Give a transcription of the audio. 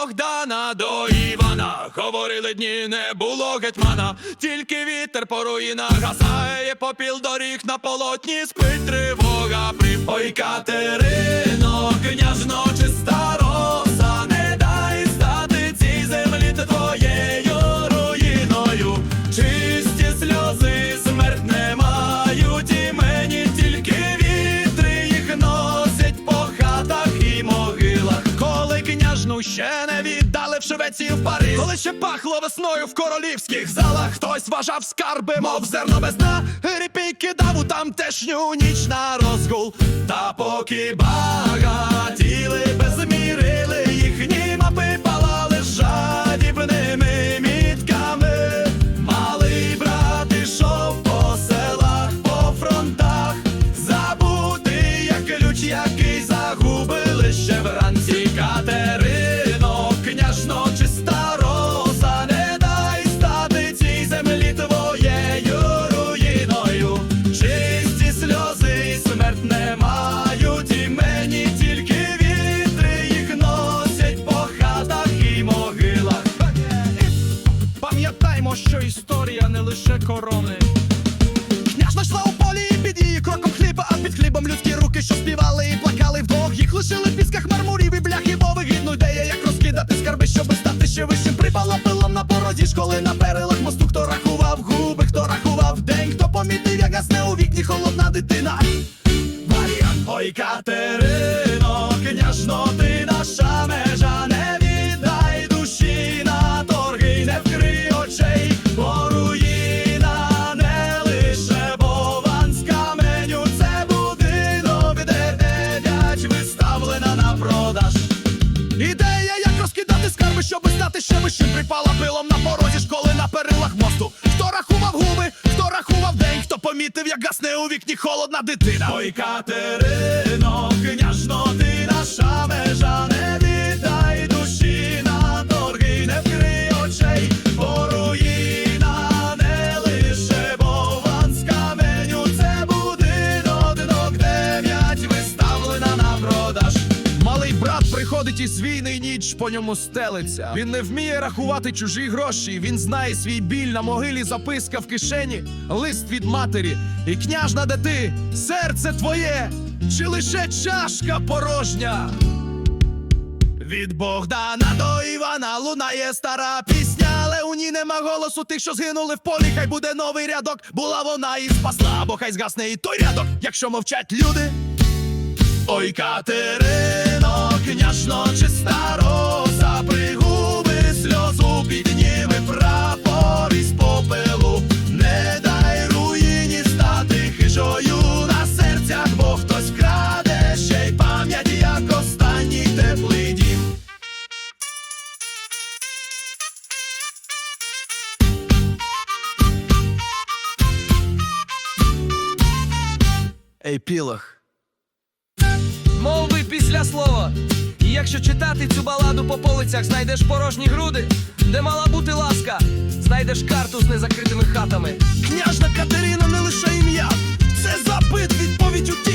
Богдана до Івана, говорили дні, не було гетьмана, тільки вітер по руїнах гасає попіл доріг на полотні спить тривога. Ой, Катерино, княжно чи старо. Ще не віддали в Швеції в Париж Коли ще пахло весною в королівських залах, хтось вважав скарби, мов зерно без дна. Ріпій кидав у тамтешню ніч на розгул. Та поки багатіли, безмірили їхні мапи палали жадібними мітками. Малий брат ішов по селах, по фронтах, забутий, як ключ, який корони. Княжна йшла у полі і під її кроком хліба, а під хлібом людські руки, що співали і плакали вдвох. Їх лишили в пісках мармурів і бляхи, бо вигідну ідея, як розкидати скарби, щоби стати ще вищим. Припала пилом на порозі школи на перилах мосту, хто рахував губи, хто рахував день, хто помітив, як гасне у вікні холодна дитина. Варіант Ой, Катерино, ще припала пилом на порозі школи на перилах мосту. Хто рахував губи, хто рахував день, хто помітив, як гасне у вікні холодна дитина. Ой, Катерино, приходить із війни і ніч по ньому стелиться. Він не вміє рахувати чужі гроші. Він знає свій біль на могилі, записка в кишені, лист від матері. І княжна, де ти, серце твоє, чи лише чашка порожня? Від Богдана до Івана лунає стара пісня, але у ній нема голосу тих, що згинули в полі. Хай буде новий рядок, була вона і спасла, бо хай згасне і той рядок, якщо мовчать люди. Ой, Катерино, княжно, чиста роса, пригуби сльозу, підніми прапор із попелу, не дай руїні стати хижою на серцях, бо хтось краде ще й пам'ять, як останній теплий дім. Епілог. Мов би після слова. І якщо читати цю баладу по полицях, знайдеш порожні груди, де мала бути ласка, знайдеш карту з незакритими хатами. Княжна Катерина не лише ім'я, це запит, відповідь у